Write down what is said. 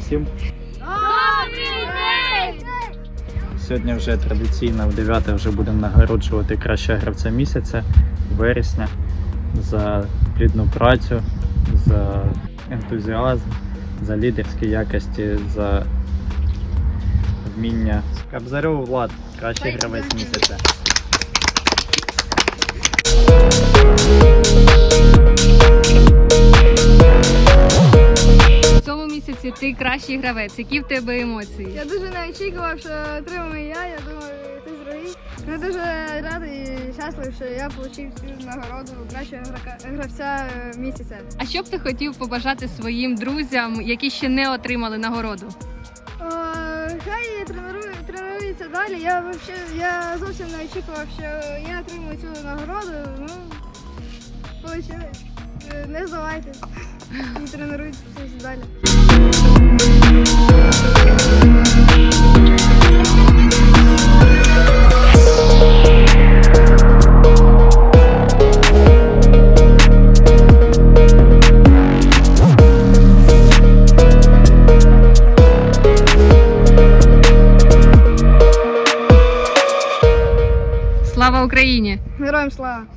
всім. Добрий день! Сьогодні вже традиційно в 9 вже будемо нагороджувати кращого гравця місяця вересня за плідну працю, за ентузіазм, за лідерські якості, за вміння. Кабзарьов Влад, кращий гравець місяця. Місяці ти кращий гравець. Які в тебе емоції? Я дуже не очікував, що отримаю я. Я думаю, хтось другий. Я дуже радий і щасливий, що я отримав цю нагороду кращого гравця е, місяця. А що б ти хотів побажати своїм друзям, які ще не отримали нагороду? О, хай тренує, тренується далі. Я вообще я зовсім не очікував, що я отримую цю нагороду. Ну, вийшло. Е, Не здавайтесь і тренуйтесь далі. Слава Україні! Героям слава!